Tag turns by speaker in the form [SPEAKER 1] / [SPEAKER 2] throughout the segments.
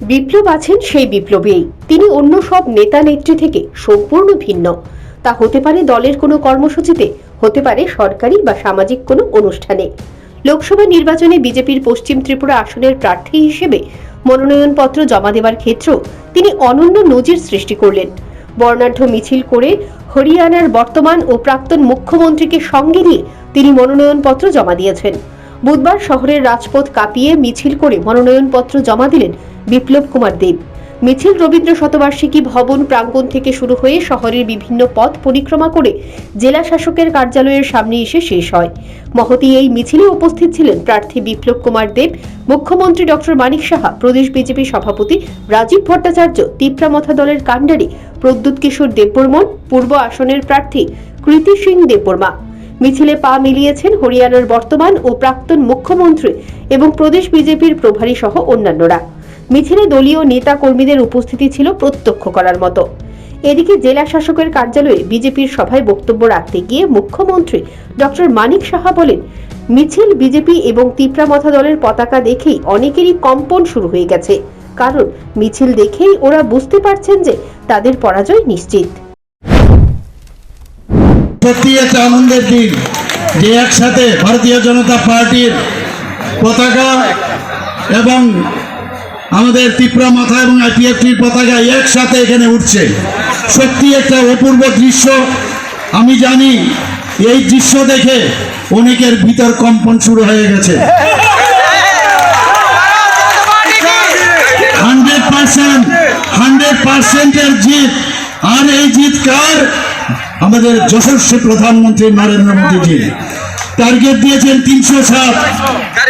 [SPEAKER 1] বিপ্লব আছেন সেই বিপ্লবেই। তিনি অন্য সব নেতা নেত্রী থেকে সম্পূর্ণ ভিন্ন। তা হতে পারে দলের কোনো কর্মসূচিতে, হতে পারে সরকারি বা সামাজিক কোনো অনুষ্ঠানে। লোকসভা নির্বাচনে বিজেপির পশ্চিম ত্রিপুরা আসনের প্রার্থী হিসেবে মনোনয়নপত্র জমা দেওয়ার ক্ষেত্রেও তিনি অনন্য নজির সৃষ্টি করলেন। বর্ণাঢ্য মিছিল করে হরিয়ানার বর্তমান ও প্রাক্তন মুখ্যমন্ত্রীকে সঙ্গে নিয়ে তিনি মনোনয়নপত্র জমা দিয়েছেন। বুধবার শহরের রাজপথ কাঁপিয়ে মিছিল করে মনোনয়নপত্র জমা দিলেন বিপ্লব কুমার দেব। মিছিল রবীন্দ্র শতবার্ষিকী ভবন প্রাঙ্গণ থেকে শুরু হয়ে শহরের বিভিন্ন পথ পরিক্রমা করে জেলা শাসকের কার্যালয়ের সামনে এসে শেষ হয়। মহতি এই মিছিলে উপস্থিত ছিলেন প্রার্থী বিপ্লব কুমার দেব, মুখ্যমন্ত্রী ডক্টর মানিক সাহা, প্রদেশ বিজেপি সভাপতি রাজীব ভট্টাচার্য তিপ্রামথা দলের কাণ্ডারি প্রদ্যুৎ কিশোর দেববর্মন, পূর্ব আসনের প্রার্থী কৃতি সিং দেববর্মা। মিছিলে পা মিলিয়েছেন হরিয়ানার বর্তমান ও প্রাক্তন মুখ্যমন্ত্রী এবং প্রদেশ বিজেপির প্রভারী সহ অন্যান্যরা। মিছিলে দলীয় নেতা কর্মীদের উপস্থিতি ছিল প্রত্যক্ষ করার মতো। এদিকে জেলা শাসকের কার্যালয়ে বিজেপির সভায় বক্তব্য রাখতে গিয়ে মুখ্যমন্ত্রী ডক্টর মানিক সাহা বলেন, মিছিল বিজেপি এবং তিপ্রামথা দলের পতাকা দেখেই অনেকেরই কম্পন শুরু হয়ে গেছে। কারণ মিছিল দেখেই ওরা বুঝতে পারছেন যে তাদের পরাজয় নিশ্চিত।
[SPEAKER 2] সত্যি একটা আনন্দের দিন যে একসাথে ভারতীয় জনতা পার্টির পতাকা এবং আমাদের ত্রিপুরা মাথা এবং আইপিএফটির পতাকা একসাথে এখানে উঠছে। সত্যি একটা অপূর্ব দৃশ্য। আমি জানি, এই দৃশ্য দেখে অনেকের ভিতর কম্পন শুরু হয়ে গেছে। হান্ড্রেড পার্সেন্ট, হান্ড্রেড পার্সেন্টের জিত। আর এই জিত কার? আমাদের যশস্বী প্রধানমন্ত্রী নরেন্দ্র মোদীজি। টার্গেট দিয়েছেন তিনশো সাত।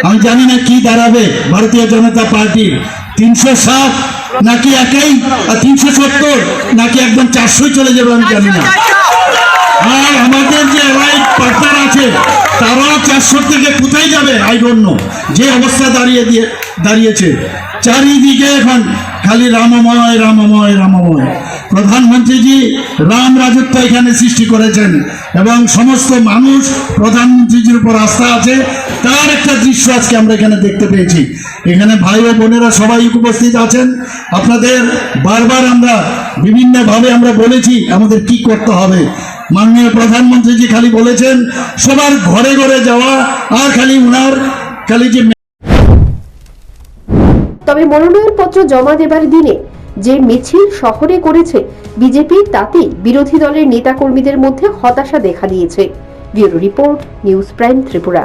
[SPEAKER 2] আমি জানি না কি দাঁড়াবে ভারতীয় জনতা পার্টি। তিনশো সাত, নাকি একাই? তিনশো সত্তর, নাকি একদম চারশোই চলে যাবে আমি জানি না। আর আমাদের যে রাইট পার্টনার আছে তারা চারশো থেকে কোথায় যাবে? আই নো যে অবস্থা দাঁড়িয়ে দিয়ে, দাঁড়িয়েছে। চারিদিকে এখন খালি রামময় রামময় রামময়। প্রধানমন্ত্রীজি রাম রাজত্ব এখানে সৃষ্টি করেছেন এবং সমস্ত মানুষ প্রধানমন্ত্রীজির উপর আস্থা আছে। তার একটা দৃশ্য আজকে আমরা এখানে দেখতে পেয়েছি। এখানে ভাই ও বোনেরা সবাই উপস্থিত আছেন। আপনাদের বারবার আমরা বিভিন্নভাবে আমরা বলেছি আমাদের কি করতে হবে। মাননীয় প্রধানমন্ত্রীজি খালি বলেছেন, সবার ঘরে ঘরে যাওয়া আর খালি উনার, খালি যে
[SPEAKER 1] তবে মনোনয়নপত্র জমা দেবার দিনে যে মিছিল শহরে করেছে বিজেপি তাতে বিরোধী দলের নেতাকর্মীদের মধ্যে হতাশা দেখা দিয়েছে। Bureau report, news prime Tripura.